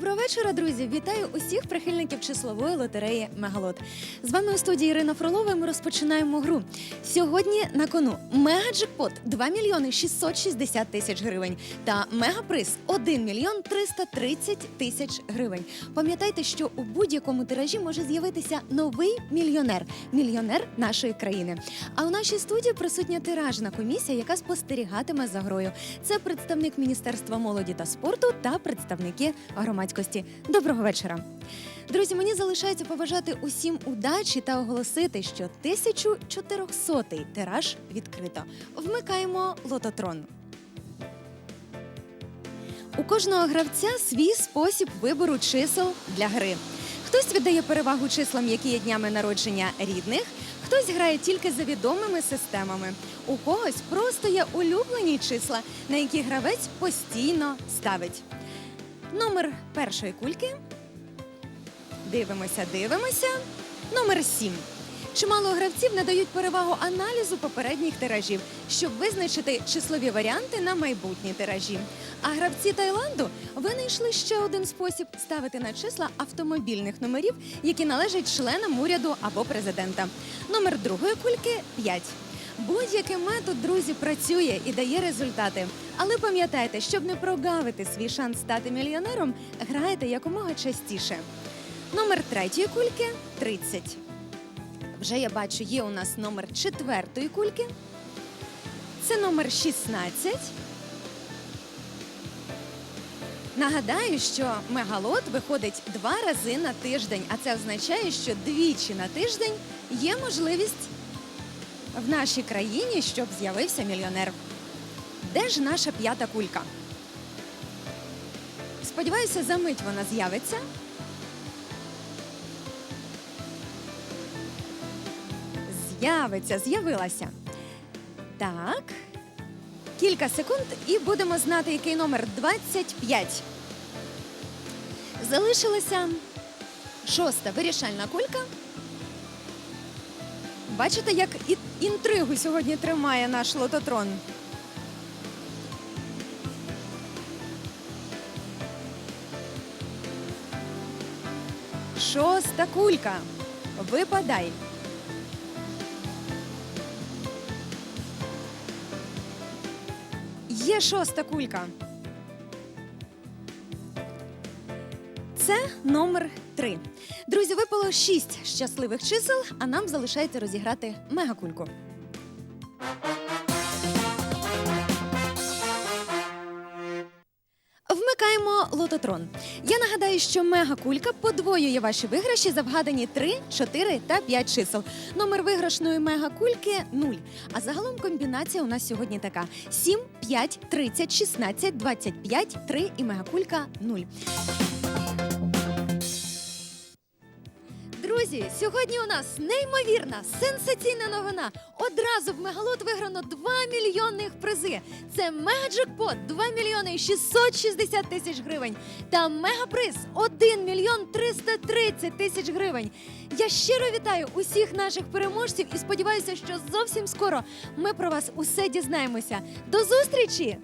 вечора, друзі! Вітаю усіх прихильників числової лотереї Мегалот. З вами у студії Ірина Фролова. і Ми розпочинаємо гру. Сьогодні на кону мегаджекпот 2 мільйони 660 тисяч гривень та мегаприз 1 мільйон 330 тисяч гривень. Пам'ятайте, що у будь-якому тиражі може з'явитися новий мільйонер мільйонер нашої країни. А у нашій студії присутня тиражна комісія, яка спостерігатиме за грою. Це представник Міністерства молоді та спорту та представники громадськості. Доброго вечора. Друзі, мені залишається побажати усім удачі та оголосити, що 1400-й тираж відкрито. Вмикаємо лототрон. У кожного гравця свій спосіб вибору чисел для гри. Хтось віддає перевагу числам, які є днями народження рідних, хтось грає тільки за відомими системами. У когось просто є улюблені числа, на які гравець постійно ставить. Номер першої кульки. Дивимося, дивимося. Номер 7. Чимало гравців надають перевагу аналізу попередніх тиражів, щоб визначити числові варіанти на майбутні тиражі. А гравці Таїланду винайшли ще один спосіб ставити на числа автомобільних номерів, які належать членам уряду або президента. Номер другої кульки 5. Будь-який метод, друзі, працює і дає результати. Але пам'ятайте, щоб не прогавити свій шанс стати мільйонером, грайте якомога частіше. Номер третьої кульки 30. Вже я бачу, є у нас номер четвертої кульки. Це номер 16. Нагадаю, що мегалот виходить два рази на тиждень, а це означає, що двічі на тиждень є можливість в нашій країні, щоб з'явився мільйонер. Де ж наша п'ята кулька? Сподіваюся, за мить вона з'явиться. З'явиться, з'явилася. Так. Кілька секунд і будемо знати, який номер 25. Залишилася шоста вирішальна кулька. Бачите, як інтригу сьогодні тримає наш лототрон. Шоста кулька. Випадай. Є шоста кулька. Це номер три. Друзі, випало шість щасливих чисел, а нам залишається розіграти мегакульку. Вмикаємо лототрон. Я нагадаю, що мегакулька подвоює ваші виграші за вгадані 3, 4 та 5 чисел. Номер виграшної мегакульки 0. А загалом комбінація у нас сьогодні така: 7, 5, 30, 16, 25, 3 і мегакулька 0. Друзі, сьогодні у нас неймовірна сенсаційна новина. Одразу в мегалот виграно 2 мільйонних призи. Це мегаджекпот 2 мільйони 660 тисяч гривень та мегаприз 1 мільйон 330 тисяч гривень. Я щиро вітаю усіх наших переможців і сподіваюся, що зовсім скоро ми про вас усе дізнаємося. До зустрічі!